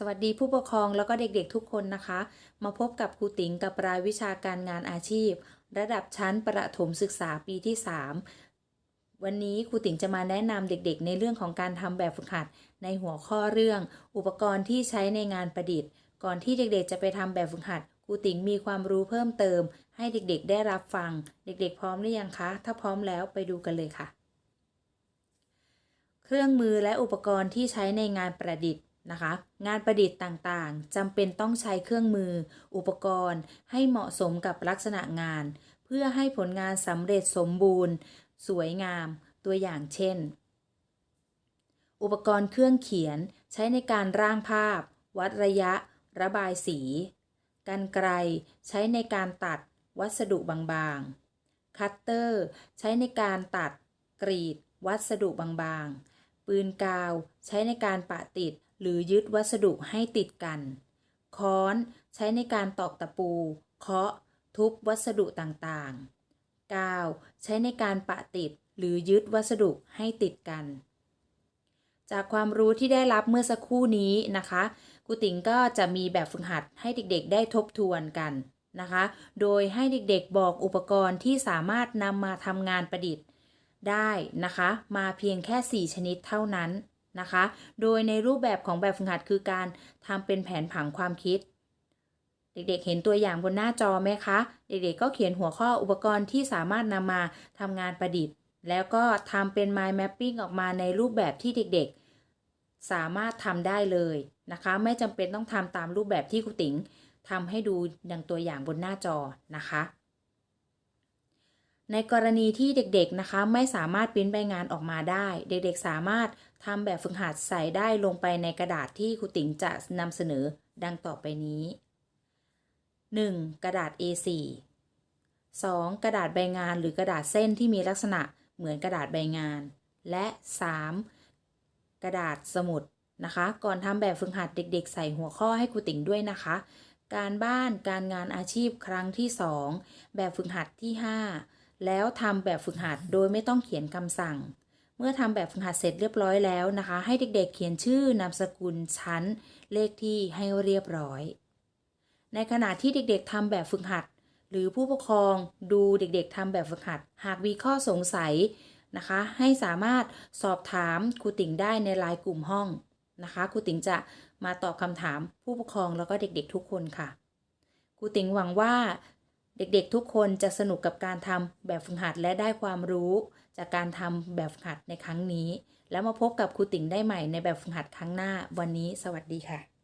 สวัสดีผู้ปกครองแล้วก็เด็กๆทุกคนนะคะ มาพบกับครูติ๋งกับรายวิชาการงานอาชีพ ระดับชั้นประถมศึกษาปีที่ 3 วันนี้ครูติ๋งจะมาแนะนำเด็กๆ ในเรื่องของการทำแบบฝึกหัด ในหัวข้อเรื่อง อุปกรณ์ที่ใช้ในงานประดิษฐ์ ก่อนที่เด็กๆ จะไปทำแบบฝึกหัดครูติ๋งมีความรู้เพิ่มเติม ให้เด็กๆ ได้รับฟัง เด็กๆ พร้อมหรือยังคะ ถ้าพร้อมแล้วไปดูกันเลยค่ะ เครื่องมือและอุปกรณ์ที่ใช้ในงานประดิษฐ์ นะคะ งานประดิษฐ์ต่างๆจำเป็นต้องใช้เครื่องมือ อุปกรณ์ ให้เหมาะสมกับลักษณะงาน เพื่อให้ผลงานสำเร็จสมบูรณ์ สวยงาม ตัวอย่างเช่น อุปกรณ์เครื่องเขียนใช้ในการร่างภาพ วัดระยะ ระบายสีกันไกรใช้ในการตัดวัสดุบางๆ คัตเตอร์ ใช้ในการตัดกรีด วัสดุบางๆ ปืนกาว ใช้ในการปะติดหรือยึดวัสดุให้ติดกัน ค้อนใช้ในการตอกตะปู เคาะ ทุบวัสดุต่างๆ กาวใช้ในการปะติดหรือยึดวัสดุให้ติดกัน จากความรู้ที่ได้รับเมื่อสักครู่นี้นะคะครูติ๋งก็จะมีแบบฝึกหัดให้เด็กๆ ได้ทบทวนกันนะคะ โดยให้เด็กๆ บอกอุปกรณ์ที่สามารถนำมาทำงานประดิษฐ์ ได้นะคะ มาเพียงแค่ 4 ชนิดเท่านั้นนะคะ โดยในรูปแบบของแบบฝึกหัดคือการทำเป็นแผนผังความคิด เด็กๆ เห็นตัวอย่างบนหน้าจอไหมคะ เด็กๆ ก็เขียนหัวข้ออุปกรณ์ที่สามารถนำมาทำงานประดิษฐ์ แล้วก็ทำเป็น mind mapping ออกมาในรูปแบบที่เด็กๆ สามารถทำได้เลยนะคะ ไม่จำเป็นต้องทำตามรูปแบบที่ครูติ๋งทำให้ดูดังตัวอย่างบนหน้าจอนะคะ ในกรณีที่เด็กๆนะคะไม่สามารถปริ้นใบงานออกมาได้ เด็กๆ สามารถทำแบบฝึกหัดใส่ได้ลงไปในกระดาษที่ครูติ๋งจะนำเสนอดังต่อไปนี้ 1. กระดาษ A4 2. กระดาษใบงานหรือกระดาษเส้นที่มีลักษณะเหมือนกระดาษใบงาน และ 3. กระดาษสมุดนะคะ ก่อนทำแบบฝึกหัดเด็ก ๆ ใส่หัวข้อให้ครูติ๋งด้วยนะคะ การบ้านการงานอาชีพครั้งที่ 2 แบบฝึกหัดที่ 5 แล้วทำแบบฝึกหัดโดยไม่ต้องเขียนคำสั่ง เมื่อทำแบบฝึกหัดเสร็จเรียบร้อยแล้วนะคะ ให้เด็กๆเขียนชื่อนามสกุลชั้น เลขที่ให้เรียบร้อย ในขณะที่เด็กๆทำแบบฝึกหัด หรือผู้ปกครองดูเด็กๆทำแบบฝึกหัด หากมีข้อสงสัยนะคะ ให้สามารถสอบถามครูติ๋งได้ในไลน์กลุ่มห้องนะคะครูติ๋งจะมาตอบคำถามผู้ปกครองแล้วก็เด็กๆทุกคนค่ะครูติ๋งหวังว่า เด็กๆทุกคนจะสนุกกับการทำแบบฝึกหัดและได้ความรู้ จากการทำแบบฝึกหัดในครั้งนี้ แล้วมาพบกับครูติ๋งได้ใหม่ในแบบฝึกหัดครั้งหน้า วันนี้สวัสดีค่ะ